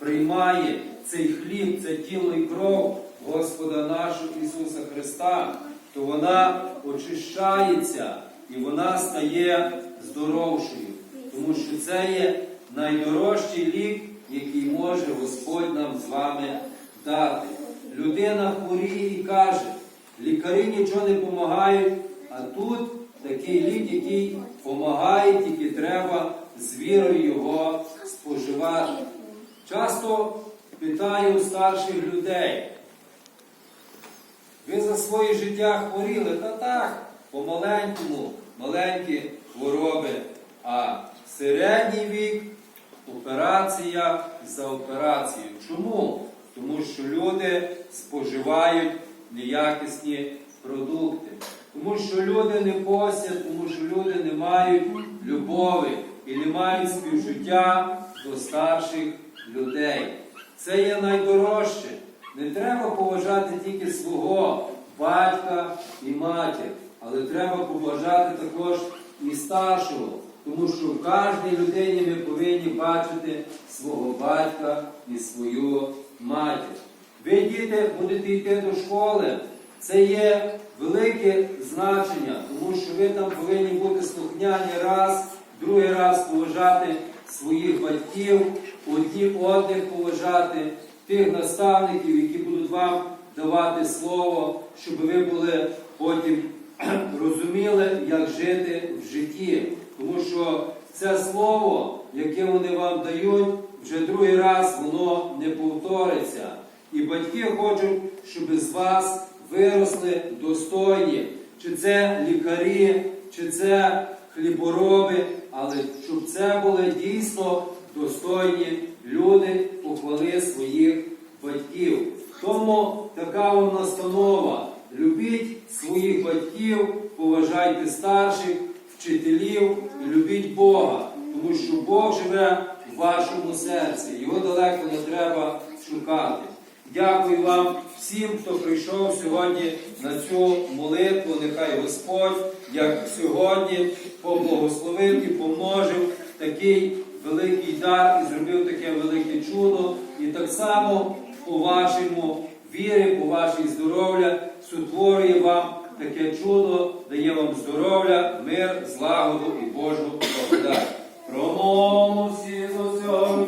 приймає цей хліб, це тіло і кров Господа нашого Ісуса Христа, то вона очищається і вона стає здоровшою. Тому що це є найдорожчий лік, який може Господь нам з вами дати. Людина хворіє і каже, лікарі нічого не допомагають, а тут такий лік, який допомагає, тільки треба з вірою його споживати. Часто питаю старших людей, ви за своє життя хворіли? Та так, помаленькому, маленькі хвороби, а середній вік операція за операцією. Чому? Тому що люди споживають неякісні продукти. Тому що люди не постять, тому що люди не мають любові і не мають співжиття до старших людей. Це є найдорожче. Не треба поважати тільки свого батька і матір, але треба поважати також і старшого. Тому що в кожній людині ми повинні бачити свого батька і свою матір. Ви, діти, будете йти до школи. Це є велике значення, тому що ви там повинні бути слухняні раз, другий раз поважати своїх батьків, одні одних поважати, тих наставників, які будуть вам давати слово, щоб ви були потім розуміли, як жити в житті. Тому що це слово, яке вони вам дають, вже другий раз воно не повториться. І батьки хочуть, щоб з вас виросли достойні, чи це лікарі, чи це хлібороби, але щоб це були дійсно достойні люди похвали своїх батьків. Тому така вам настанова. Любіть своїх батьків, поважайте старших, вчителів любіть Бога, тому що Бог живе в вашому серці. Його далеко не треба шукати. Дякую вам всім, хто прийшов сьогодні на цю молитву. Нехай Господь, як сьогодні, поблагословив і помножив такий великий дар і зробив таке велике чудо. І так само по вашому вірі, по вашій здоров'я, сутворює вам таке чудо, дає вам здоров'я, мир, злагоду і Божу благодать. Промовимо всі з усього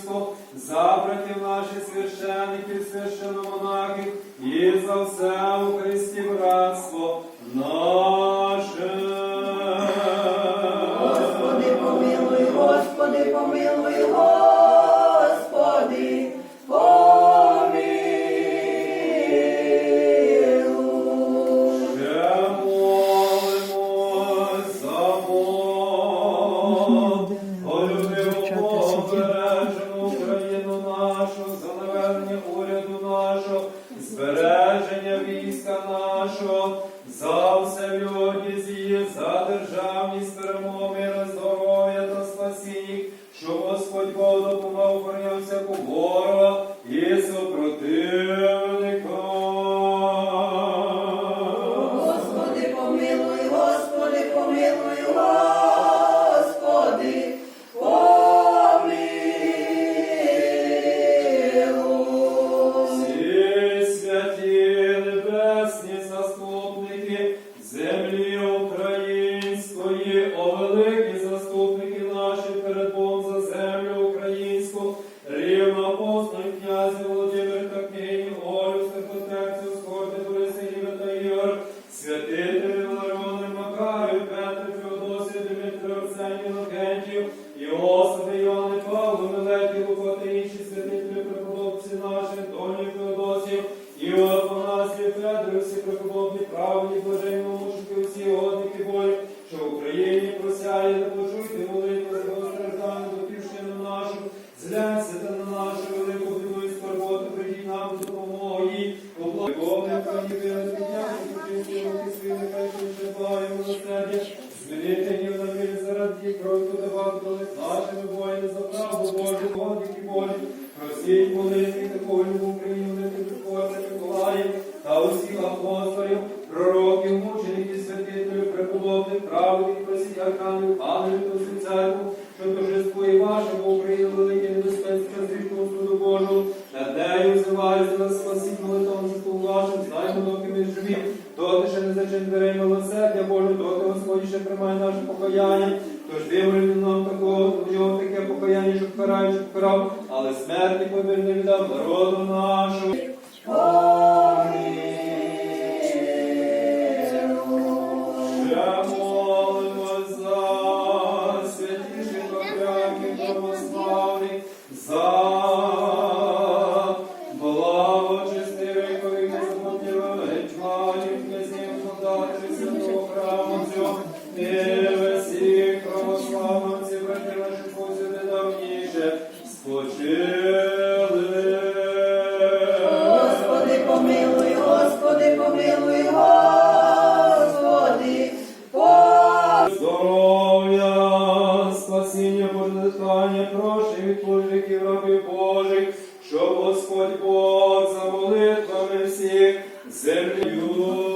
Шепетівського, за братів наших священиків, священомонахів і за все у Христі братство наше. Господи, помилуй, Господи, помилуй, Господи, слів, доти ще не зачин дверей Господь Бог за молитвами всіх землю.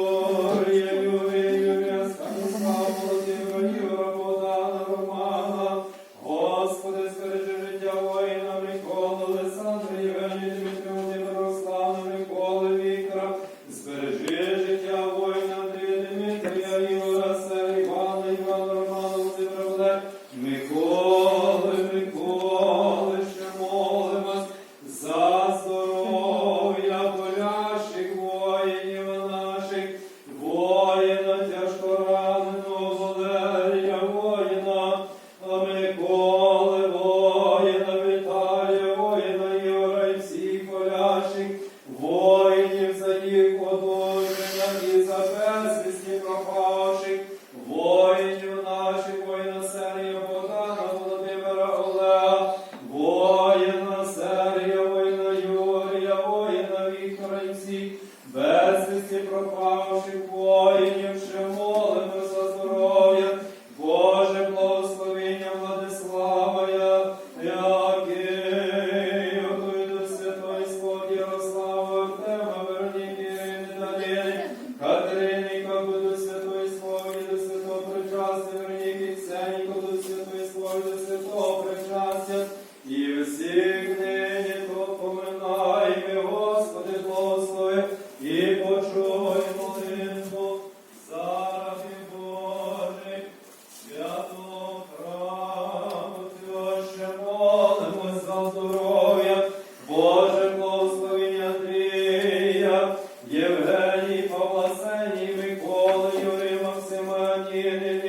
in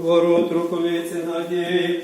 Степана, тяжко Надії,